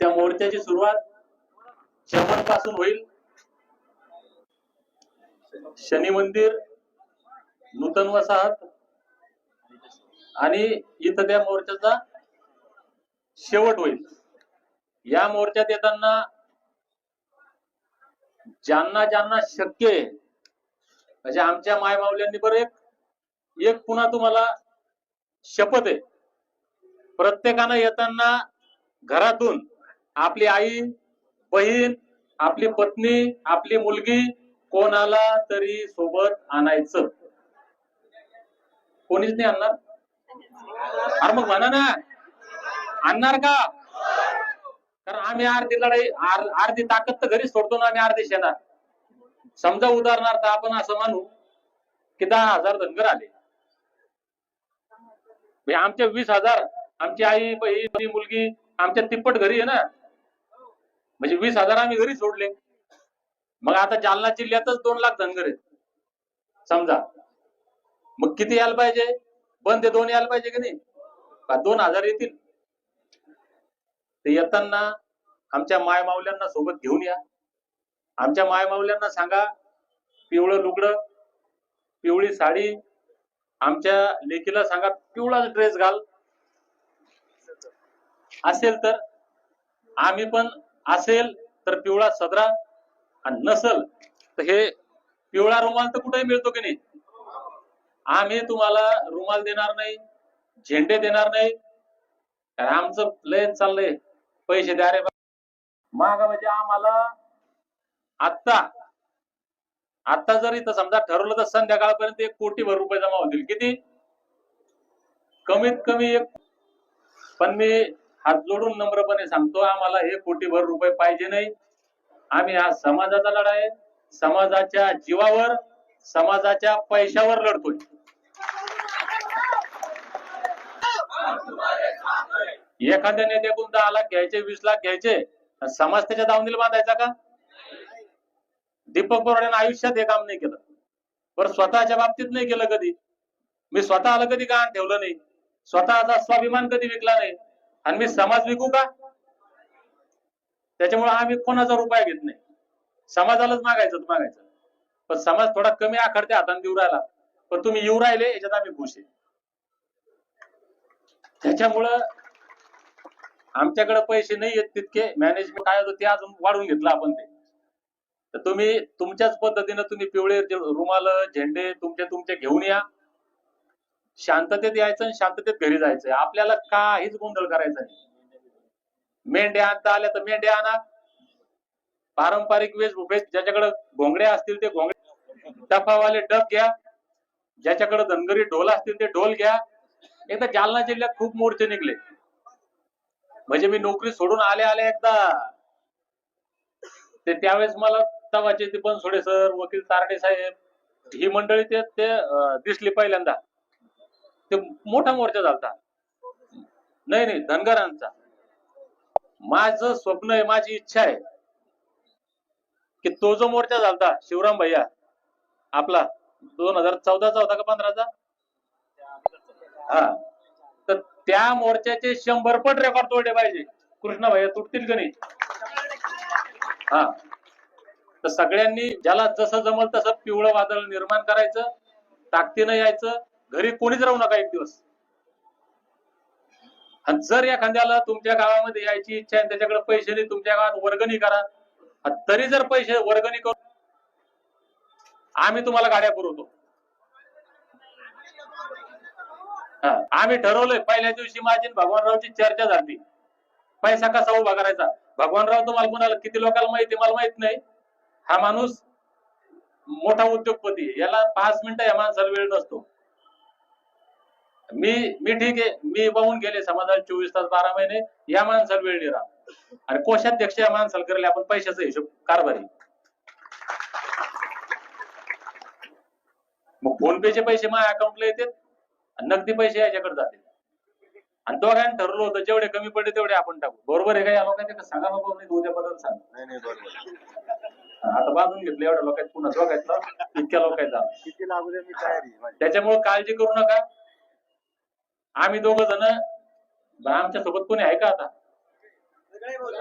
त्या मोर्चाची सुरुवात चमनपासून होईल. शनी मंदिर नूतन वसाहत आणि इथं त्या मोर्चाचा शेवट होईल. या मोर्चात येताना ज्यांना ज्यांना शक्य आहे म्हणजे आमच्या मायमावल्यांनी बरं एक एक पुन्हा तुम्हाला शपथ आहे. प्रत्येकानं येताना घरातून आपली आई बहीण आपली पत्नी आपली मुलगी कोणाला तरी सोबत आणायचं? कोणीच नाही आणणार? अरे मग म्हणा ना. आणणार का? कारण आम्ही अर्धी लढाई आर- अर्धी ताकद तर घरीच सोडतो ना आम्ही अर्धी शेणार समजा उदाहरणार्थ आपण असं मानू की दहा हजार धनगर आले. म्हणजे आमचे वीस हजार आमची आई बहीण मुलगी आमच्या तिप्पट घरी आहे ना. म्हणजे वीस हजार आम्ही घरी सोडले. मग आता जालना जिल्ह्यातच दोन लाख धनगर आहेत. समजा. मग किती यायला पाहिजे? बंद ते दोन यायला पाहिजे की नाही? का दोन हजार येतील? ते येताना आमच्या मायमावल्यांना सोबत घेऊन या. आमच्या मायमावल्यांना सांगा पिवळं लुगडं पिवळी साडी आमच्या लेकीला सांगा पिवळा ड्रेस घाल. असेल तर. आम्ही पण असेल तर पिवळा सदरा आणि नसल तर हे पिवळा रुमाल तर कुठेही मिळतो की नाही? आम्ही तुम्हाला रुमाल देणार नाही झेंडे देणार नाही. कारण आमचं लय चाललंय. पैसे द्या रे माग म्हणजे आम्हाला आत्ता आता जर इथं समजा ठरवलं तर संध्याकाळपर्यंत एक कोटीभर रुपये जमा होतील. किती? कमीत कमी एक पण मी हात जोडून नम्रपणे सांगतो आम्हाला हे कोटीभर रुपये पाहिजे नाही. आम्ही हा समाजाचा लढा आहे. समाजाच्या जीवावर समाजाच्या पैशावर लढतोय. एखाद्या नेत्याकडून दहा लाख घ्यायचे वीस लाख घ्यायचे समाज त्याच्या दावणीला बांधायचा का? दीपक बोराड्यानं आयुष्यात हे काम नाही केलं. बरं स्वतःच्या बाबतीत नाही केलं कधी? मी स्वतःला कधी गहाण ठेवलं नाही. स्वतःचा स्वाभिमान कधी विकला नाही? आणि मी समाज विकू का? त्याच्यामुळे आम्ही कोणाचा रुपया घेत नाही. समाजालाच मागायचं मागायचं. पण समाज थोडा कमी आखडते हाताने देऊ राहिला. पण तुम्ही येऊ राहिले याच्यात आम्ही खुश आहे. त्याच्यामुळं आमच्याकडे पैसे नाही येत तितके. मॅनेजमेंट काय होतं ते अजून वाढवून घेतलं आपण ते. तर तुम्ही तुमच्याच पद्धतीनं तुम्ही पिवळे रुमाल झेंडे तुमचे तुमचे घेऊन या. शांततेत यायचं आणि शांततेत घरी जायचं. आपल्याला काहीच गोंधळ करायचा नाही. मेंढ्या आणता आल्या तर मेंढ्या आणा. पारंपरिक वेशभूषेत ज्याच्याकडे घोंगड्या असतील ते घोंगडे टफावाले डब घ्या. ज्याच्याकडे धनगरी ढोल असतील ते ढोल घ्या. एकदा जालना जिल्ह्यात खूप मोर्चे निघले. म्हणजे मी नोकरी सोडून आले आले एकदा. ते त्यावेळेस मला तवाचे ते बनसोडे सर वकील तारडे साहेब ही मंडळी ते दिसली पहिल्यांदा. ते मोठा मोर्चा झालता. नाही नाही धनगरांचा. माझं स्वप्न आहे माझी इच्छा आहे की तो जो मोर्चा झालता शिवराम भैया आपला दोन हजार चौदाचा होता का पंधराचा? हा. तर त्या मोर्चाचे शंभर पट रेकॉर्ड तोडले पाहिजे. कृष्णा भैया तुटतील का नाही? हा. तर सगळ्यांनी ज्याला जसं जमल तसं पिवळं वादळ निर्माण करायचं ताकदीनं यायचं घरी कोणीच राहू नका एक दिवस. आणि जर एखाद्याला तुमच्या गावामध्ये यायची इच्छा आहे त्याच्याकडे पैसे नाही तुमच्या गावात वर्गणी करा. तरी जर पैसे वर्गणी करू आम्ही तुम्हाला गाड्या पुरवतो. हा, आम्ही ठरवलंय पहिल्या दिवशी माझी भगवानरावची चर्चा झाली. पैसा कसा उभा करायचा? भगवानराव तुम्हाला कोणाला किती लोकांना माहिती मला माहीत नाही. हा माणूस मोठा उद्योगपती याला पाच मिनिटं या माणसाला वेळ नसतो. मी मी ठीक आहे. मी वाहून गेले समाजाला चोवीस तास बारा महिने या माणसाला वेळ नाही राहत. आणि कोषाध्यक्ष या माणसाला करले आपण पैशाचा हिशोब कारभारी. मग फोन पेचे पैसे माझ्या अकाउंटला येतात आणि नगदी पैसे याच्याकडे जाते आणि दोघांनी ठरवलं होतं जेवढे कमी पडले तेवढे आपण टाकू. बरोबर आहे का? या लोकांचे सांगा बाबा नाही उद्या बदल सांग नाही नाही बरोबर आता बांधून घेतलं एवढ्या लोकांत पुन्हा दोघायचं इतक्या लोकांचा मी. त्याच्यामुळे काळजी करू नका. आम्ही दोघ जण आमच्यासोबत कोणी आहे का आता?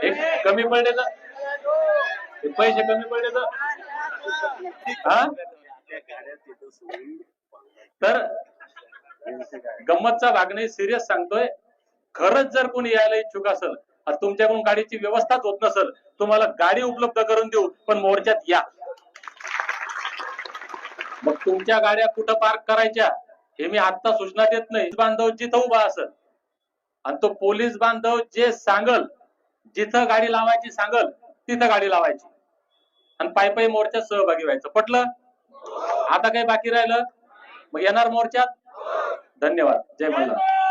एक कमी पडले तर पैसे कमी पडले तर हा? तर गंमतचा भाग नाही सिरियस सांगतोय. खरंच जर कोणी यायला इच्छुक असेल तुमच्याकडून गाडीची व्यवस्थाच होत नसेल तुम्हाला गाडी उपलब्ध करून देऊ पण मोर्चात या. मग तुमच्या गाड्या कुठं पार्क करायच्या? हे मी आता सूचना देत नाही. बांधव जिथं उभा असेल आणि तो पोलीस बांधव जे सांगल जिथं गाडी लावायची सांगल तिथं गाडी लावायची. आणि पायी पायी मोर्चात सहभागी व्हायचं. पटलं? आता काही बाकी राहिलं? मग येणार मोर्चात? धन्यवाद. जय मल्हार.